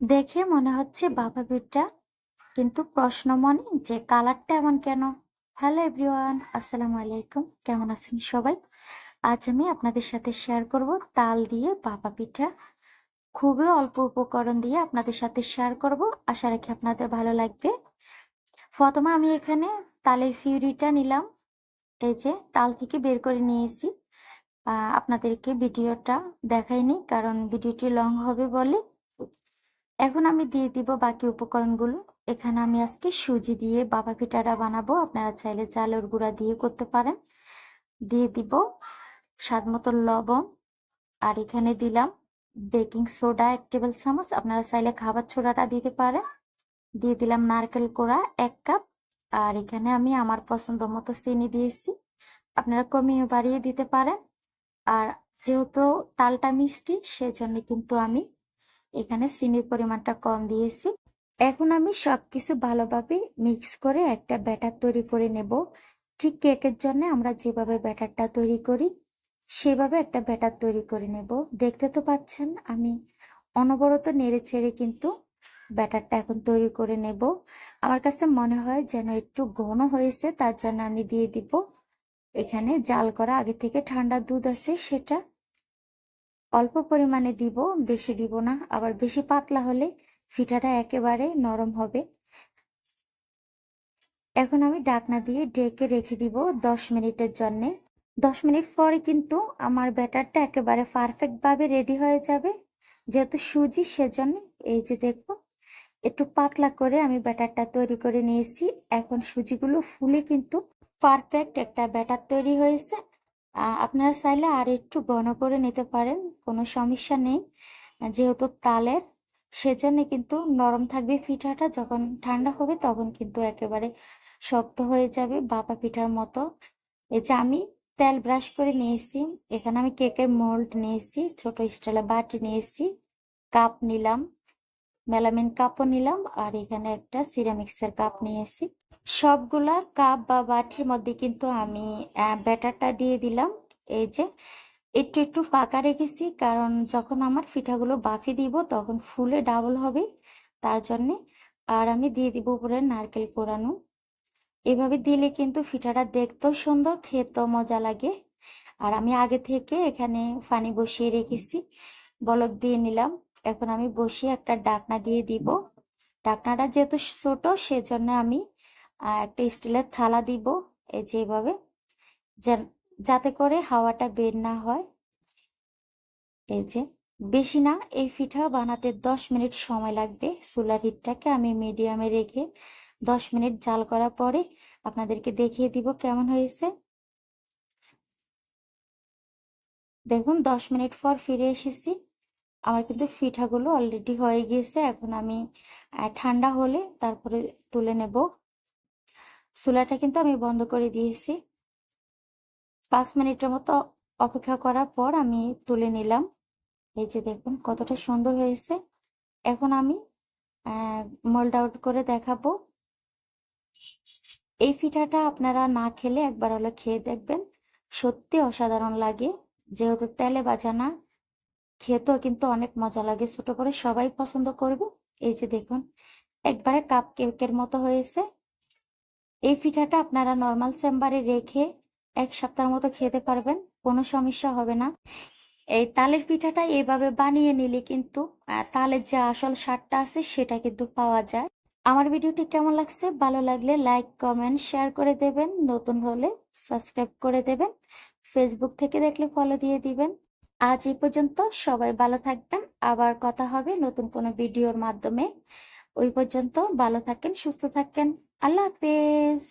দেখে মনে হচ্ছে বাবা পিঠটা কিন্তু প্রশ্ন মনে যে কালারটা এমন কেন? হ্যালো এভরিওয়ান আসসালামু আলাইকুম, কেমন আছেন সবাই? আজ আমি আপনাদের সাথে শেয়ার করব তাল দিয়ে বাবা পিঠা খুবই অল্প উপকরণ দিয়ে আপনাদের সাথে শেয়ার করব, আশা রাখি আপনাদের ভালো লাগবে। প্রথমে আমি এখানে তালের ফিউরিটা নিলাম, এই যে তাল থেকে বের করে নিয়েছি। আপনাদেরকে ভিডিওটা দেখাইনি, কারণ ভিডিওটি লং হবে বলে এখন আমি দিয়ে দিব বাকি উপকরণগুলো। এখানে আমি আজকে সুজি দিয়ে বাবা পিঠাটা বানাবো। আপনারা চাইলে চালের গুঁড়া দিয়ে করতে পারেন। দিয়ে দিব স্বাদ মতো লবণ। আর এখানে দিলাম বেকিং সোডা এক টেবিল চামচ। আপনারা চাইলে খাবার ছোড়াটা দিতে পারেন। দিয়ে দিলাম নারকেল কোড়া এক কাপ। আর এখানে আমি আমার পছন্দ মতো চিনি দিয়েছি। আপনারা কমিয়ে বাড়িয়ে দিতে পারেন। আর যেহেতু তালটা মিষ্টি, সেজন্য কিন্তু আমি এখানে চিনির পরিমাণটা কম দিয়েছি। এখন আমি সবকিছু ভালোভাবে মিক্স করে একটা ব্যাটার তৈরি করে নেব। ঠিক কেকের জন্য আমরা যেভাবে ব্যাটারটা তৈরি করি, সেভাবে একটা ব্যাটার তৈরি করে নেব। দেখতে তো পাচ্ছেন, আমি অনবরত নেড়ে ছেড়ে কিন্তু ব্যাটারটা এখন তৈরি করে নেব। আমার কাছে মনে হয় যেন একটু ঘন হয়েছে, তার জন্য আমি দিয়ে দিব। এখানে জাল করা, আগে থেকে ঠান্ডা দুধ আছে সেটা। অল্প পরিমাণে দিব, বেশি দিব না। আবার বেশি পাতলা হলে ফিটাটা একেবারে নরম হবে। এখন আমি ডাকনা দিয়ে ডেকে রেখে দিব দশ মিনিটের জন্যে। দশ মিনিট পরে কিন্তু আমার ব্যাটারটা একেবারে পারফেক্টভাবে রেডি হয়ে যাবে। যেহেতু সুজি, সেজন্য এই যে দেখো, একটু পাতলা করে আমি ব্যাটারটা তৈরি করে নিয়েছি। এখন সুজিগুলো ফুলে কিন্তু পারফেক্ট একটা ব্যাটার তৈরি হয়েছে। আপনারা চাইলে আর একটু ঘন করে নিতে পারেন, কোনো সমস্যা নেই। যেহেতু তালের সেজন্য কিন্তু নরম থাকবে পিঠাটা, যখন ঠান্ডা হবে তখন কিন্তু একেবারে শক্ত হয়ে যাবে বাপা পিঠার মতো। এই যে আমি তেল ব্রাশ করে নিয়েছি, এখানে আমি কেকের মোল্ড নিয়েছি, ছোট স্টাইলে বাটি নিয়েছি, কাপ নিলাম, মেলামিন কাপও নিলাম, আর এখানে একটা সিরামিক্সের কাপ নিয়েছি। সবগুলা কাপ বা বাটির মধ্যে কিন্তু আমি ব্যাটারটা দিয়ে দিলাম। এই যে, একটু একটু ফাঁকা রেখেছি, কারণ যখন আমার পিঠাগুলো বাফি দিব, তখন ফুলে ডাবল হবে। তার জন্যে আর আমি দিয়ে দিব উপরে নারকেল কোরানো এভাবে দিলে কিন্তু পিঠাটা দেখতেও সুন্দর, খেতেও মজা লাগে। আর আমি আগে থেকে এখানে পানি বসিয়ে রেখেছি, বলক দিয়ে নিলাম। এখন আমি বসিয়ে একটা ডাকনা দিয়ে দিব। ডাকনাটা যেহেতু ছোট, সেজন্য আমি একটা স্টিলের থালা দিব, এই যে যেন- যাতে করে হাওয়াটা বের না হয়। এই যে, বেশি না, এই পিঠা বানাতে দশ মিনিট সময় লাগবে সোলার হিটটাকে আমি মিডিয়ামে রেখে দশ মিনিট জাল করার পরে আপনাদেরকে দেখিয়ে দিব কেমন হয়েছে। দেখুন, দশ মিনিট পর ফিরে এসেছি। আমার কিন্তু পিঠাগুলো অলরেডি হয়ে গিয়েছে, এখন আমি ঠান্ডা হলে তারপরে তুলে নেব। চুলাটা কিন্তু আমি বন্ধ করে দিয়েছি। পাঁচ মিনিটের মতো অপেক্ষা করার পর আমি তুলে নিলাম। এই যে দেখুন কতটা সুন্দর হয়েছে। এখন আমি মোল্ড আউট করে দেখাবো। এই পিঠাটা আপনারা না খেলে একবার হলে খেয়ে দেখবেন। সত্যি অসাধারণ লাগে। যেহেতু তেলে ভাজা না, খেতেও কিন্তু অনেক মজা লাগে। ছোট করে সবাই পছন্দ করবে। এই যে দেখুন, একবারে কাপ কেকের মতো হয়েছে। এই পিঠাটা আপনারা নর্মাল চেম্বারে রেখে এক সপ্তাহের মতো খেতে পারবেন, কোনো সমস্যা হবে না। এই তালের পিঠাটা এভাবে বানিয়ে নিলে কিন্তু তালের যে আসল স্বাদটা আছে সেটা কিন্তু পাওয়া যায়। আমার ভিডিওটি কেমন লাগছে, ভালো লাগলে লাইক কমেন্ট শেয়ার করে দেবেন। নতুন হলে সাবস্ক্রাইব করে দেবেন। ফেসবুক থেকে দেখলে ফলো দিয়ে দিবেন। আজ এই পর্যন্ত সবাই ভালো থাকবেন। আবার কথা হবে নতুন কোনো ভিডিওর মাধ্যমে। ওই পর্যন্ত ভালো থাকেন, সুস্থ থাকেন। আল্লাহ হাফেজ